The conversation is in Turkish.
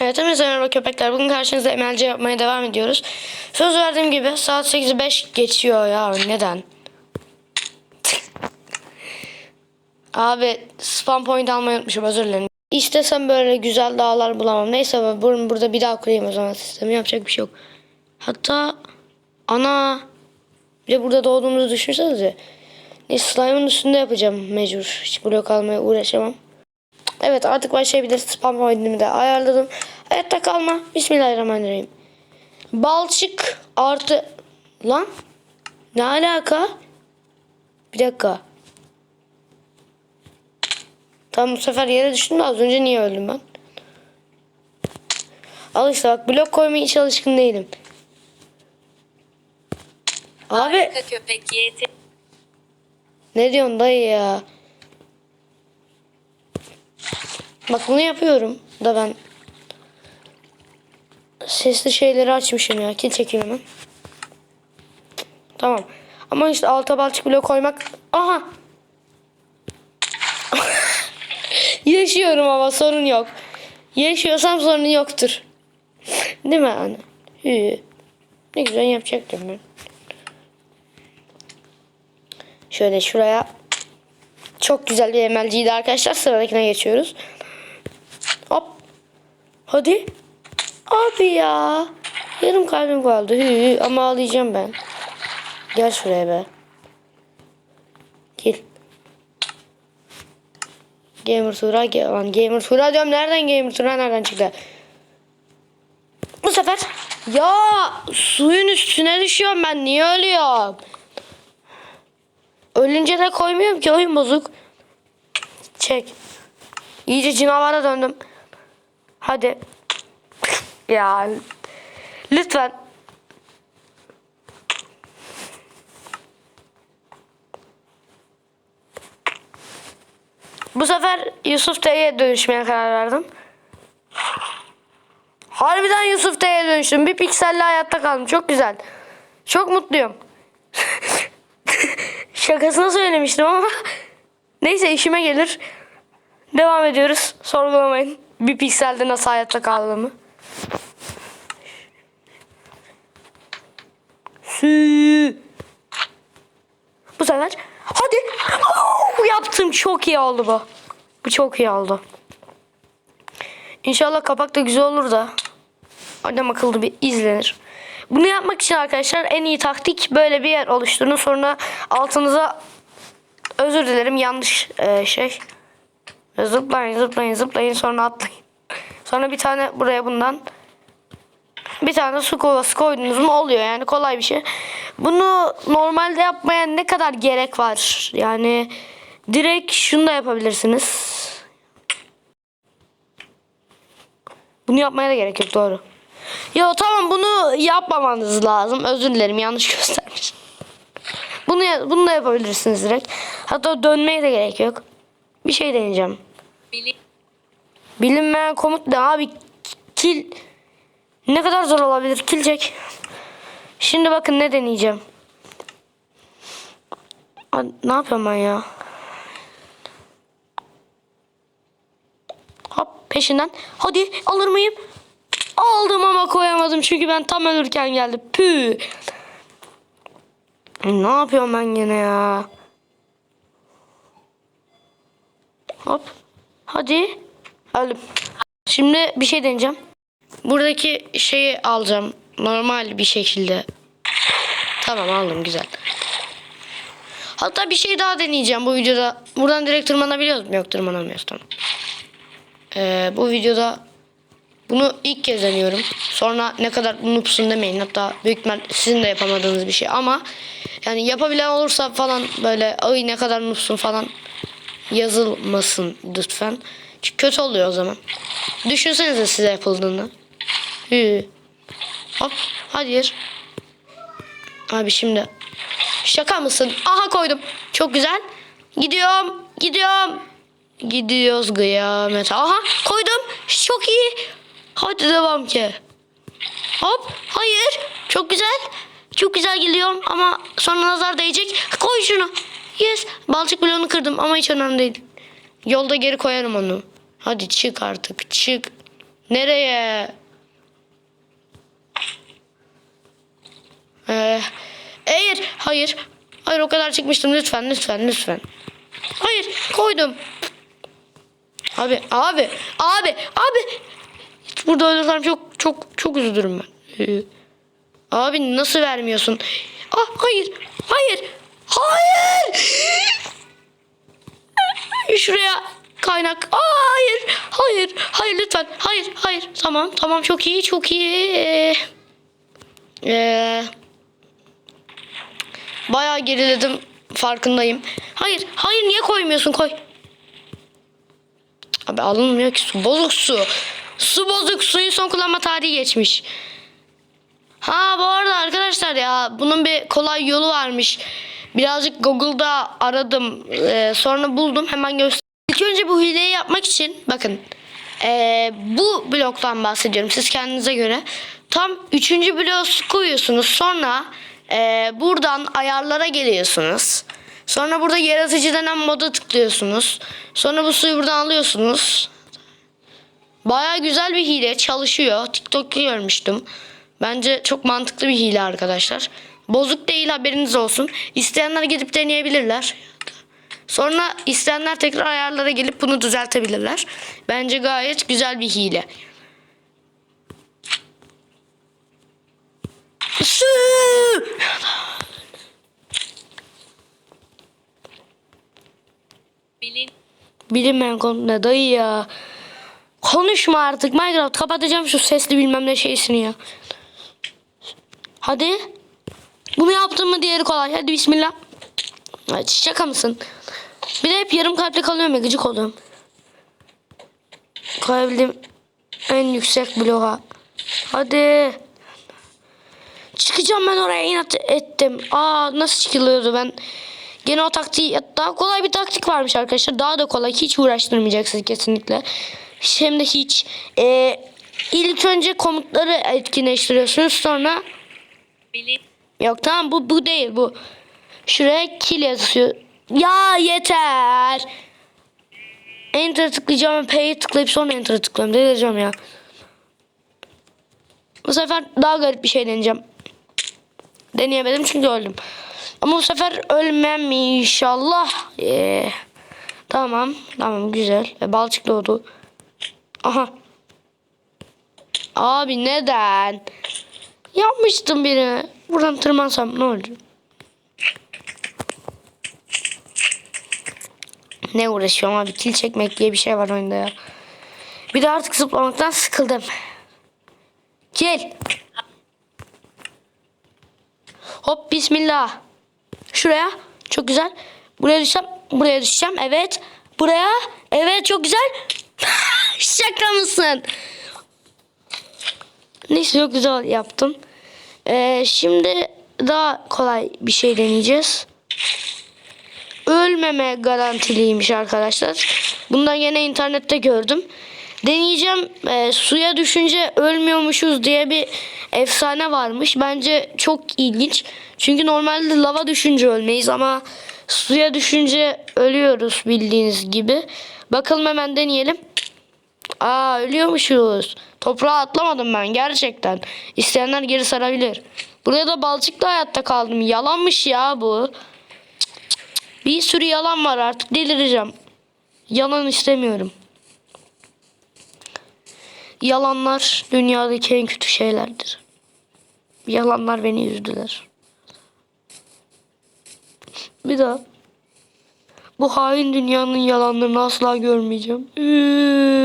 Evet hepinize merhaba köpekler. Bugün karşınızda MLC yapmaya devam ediyoruz. Söz verdiğim gibi saat 8'i 5 geçiyor ya. Neden? Abi spam point almayı unutmuşum özür dilerim. İstesem böyle güzel dağlar bulamam. Neyse ben burada bir daha kurayım o zaman sistemi yapacak bir şey yok. Hatta ana bir de burada doğduğumuzu düşünsenize. Neyse slime'ın üstünde yapacağım mecbur. Hiç blok almaya uğraşamam. Evet artık başlayabiliriz. Spam pointimi de ayarladım. Hayatta kalma. Bismillahirrahmanirrahim. Balçık artı... Lan? Ne alaka? Bir dakika. Tam bu sefer yere düştüm de az önce niye öldüm ben? Al işte bak blok koymaya hiç alışkın değilim. Abi Harika köpek YT. ne diyorsun dayı ya? Bak bunu yapıyorum da ben sesli şeyleri açmışım ya. Kil çekeyim. Tamam. Ama işte alta balçık bloğu koymak. Aha. Yaşıyorum ama sorun yok. Yaşıyorsam sorun yoktur. Değil mi anne? Hı. Ne güzel yapacaktım ben. Şöyle şuraya. Çok güzel bir MLG'ydi arkadaşlar. Sıradakine geçiyoruz. Hadi. Abi ya. Yarım kalbim kaldı. Hü, hü. Ama ağlayacağım ben. Gel şuraya be. Gel. Gamer Tura lan Gamer Tura diyorum nereden Gamer Tura nereden çıktı? Bu sefer ya suyun üstüne düşüyorum ben niye ölüyorum? Ölünce de koymuyorum ki oyun bozuk. Çek. İyice cinavara döndüm. Hadi. Ya lütfen. Bu sefer Yusuf T'ye dönüşmeye karar verdim. Harbiden Yusuf T'ye dönüştüm. Bir pikselle hayatta kaldım. Çok güzel. Çok mutluyum. Şakasına söylemiştim ama neyse işime gelir. Devam ediyoruz. Sorgulamayın. Bir pikselde nasıl hayatta kaldığımı. Sü. Bu sefer hadi. Oo, yaptım. Çok iyi oldu bu. Bu çok iyi oldu. İnşallah kapak da güzel olur da. Adam akıllı bir izlenir. Bunu yapmak için arkadaşlar en iyi taktik böyle bir yer oluşturun. Sonra altınıza özür dilerim yanlış e, şey. Zıplayın zıplayın zıplayın sonra atlayın. Sonra bir tane buraya bundan bir tane su kovası koydunuz mu oluyor yani kolay bir şey. Bunu normalde yapmaya ne kadar gerek var? Yani direkt şunu da yapabilirsiniz. Bunu yapmaya da gerek yok doğru. Yo tamam bunu yapmamanız lazım. Özür dilerim yanlış göstermiş. Bunu ya- bunu da yapabilirsiniz direkt. Hatta dönmeye de gerek yok. Bir şey deneyeceğim. Bili Bilinmeyen komut ne abi? Kil ne kadar zor olabilir? Kil. Şimdi bakın ne deneyeceğim. Ne yapıyorum ben ya? Hop peşinden. Hadi alır mıyım? Aldım ama koyamadım çünkü ben tam ölürken geldi. Pü. Ne yapıyorum ben gene ya? Hop. Hadi. Öldüm. Şimdi bir şey deneyeceğim. Buradaki şeyi alacağım. Normal bir şekilde. Tamam aldım güzel. Hatta bir şey daha deneyeceğim bu videoda. Buradan direkt tırmanabiliyoruz mu? Yok tırmanamıyoruz tamam. Ee, bu videoda bunu ilk kez deniyorum. Sonra ne kadar noobsun demeyin. Hatta büyük ihtimal sizin de yapamadığınız bir şey. Ama yani yapabilen olursa falan böyle ay ne kadar noobsun falan yazılmasın lütfen. Çünkü kötü oluyor o zaman. Düşünsenize size yapıldığını. Hü. Hop. Hayır. Abi şimdi. Şaka mısın? Aha koydum. Çok güzel. Gidiyorum. Gidiyorum. Gidiyoruz kıyamet. Aha koydum. Çok iyi. Hadi devam ki. Hop. Hayır. Çok güzel. Çok güzel gidiyorum ama sonra nazar değecek. Koy şunu. Yes. Balçık bloğunu kırdım ama hiç önemli değil. Yolda geri koyarım onu. Hadi çık artık çık. Nereye? Ee, hayır, hayır. Hayır o kadar çıkmıştım lütfen, lütfen, lütfen. Hayır, koydum. Abi, abi, abi, abi. Burada ölürsem çok çok çok üzülürüm ben. Ee, abi nasıl vermiyorsun? Ah, hayır, hayır, hayır. Şuraya kaynak. Aa, hayır, hayır, hayır lütfen. Hayır, hayır. Tamam, tamam çok iyi, çok iyi. Ee, ee, bayağı geriledim. Farkındayım. Hayır, hayır niye koymuyorsun? Koy. Abi alınmıyor ki su. Bozuk su. Su bozuk. Suyu son kullanma tarihi geçmiş. Ha bu arada arkadaşlar ya bunun bir kolay yolu varmış. Birazcık Google'da aradım. Ee, sonra buldum. Hemen göster. İlk önce bu hileyi yapmak için bakın. ee, bu bloktan bahsediyorum. Siz kendinize göre. Tam üçüncü bloğu koyuyorsunuz. Sonra ee, buradan ayarlara geliyorsunuz. Sonra burada yaratıcı denen moda tıklıyorsunuz. Sonra bu suyu buradan alıyorsunuz. Baya güzel bir hile çalışıyor. TikTok'ta görmüştüm. Bence çok mantıklı bir hile arkadaşlar. Bozuk değil haberiniz olsun. İsteyenler gidip deneyebilirler. Sonra isteyenler tekrar ayarlara gelip bunu düzeltebilirler. Bence gayet güzel bir hile. Bilin. Bilinmeyen konu ne dayı ya. Konuşma artık Minecraft kapatacağım şu sesli bilmem ne şeysini ya. Hadi. Bunu yaptın mı diğeri kolay. Hadi bismillah. Ay, şaka mısın? Bir de hep yarım kalple kalıyorum ya gıcık oluyorum. Koyabildiğim en yüksek bloğa. Hadi. Çıkacağım ben oraya inat ettim. Aa nasıl çıkılıyordu ben. Gene o taktiği daha kolay bir taktik varmış arkadaşlar. Daha da kolay. Hiç uğraştırmayacaksınız kesinlikle. Hem de hiç. Ee, ilk önce komutları etkinleştiriyorsunuz. Sonra Bilin. Yok tamam bu bu değil bu. Şuraya kill yazıyor. Ya yeter. Enter tıklayacağım. P'ye tıklayıp sonra enter tıklayacağım. Delireceğim ya. Bu sefer daha garip bir şey deneyeceğim. Deneyemedim çünkü öldüm. Ama bu sefer ölmem inşallah. Ee, tamam. Tamam güzel. E, balçık doğdu. Aha. Abi neden? Yapmıştım birini. Buradan tırmansam ne olur? Ne uğraşıyorum abi? Kil çekmek diye bir şey var oyunda ya. Bir de artık zıplamaktan sıkıldım. Kil. Hop bismillah. Şuraya. Çok güzel. Buraya düşeceğim. Buraya düşeceğim. Evet. Buraya. Evet çok güzel. Şaka mısın? Neyse çok güzel yaptım. Ee, şimdi daha kolay bir şey deneyeceğiz. Ölmeme garantiliymiş arkadaşlar. Bundan yine internette gördüm. Deneyeceğim. Ee, suya düşünce ölmüyormuşuz diye bir efsane varmış. Bence çok ilginç. Çünkü normalde lava düşünce ölmeyiz ama suya düşünce ölüyoruz bildiğiniz gibi. Bakalım hemen deneyelim. Aa ölüyormuşuz. Toprağa atlamadım ben gerçekten. İsteyenler geri sarabilir. Buraya da balçıkla hayatta kaldım. Yalanmış ya bu. Bir sürü yalan var artık delireceğim. Yalan istemiyorum. Yalanlar dünyadaki en kötü şeylerdir. Yalanlar beni üzdüler. Bir daha. Bu hain dünyanın yalanlarını asla görmeyeceğim. Üü.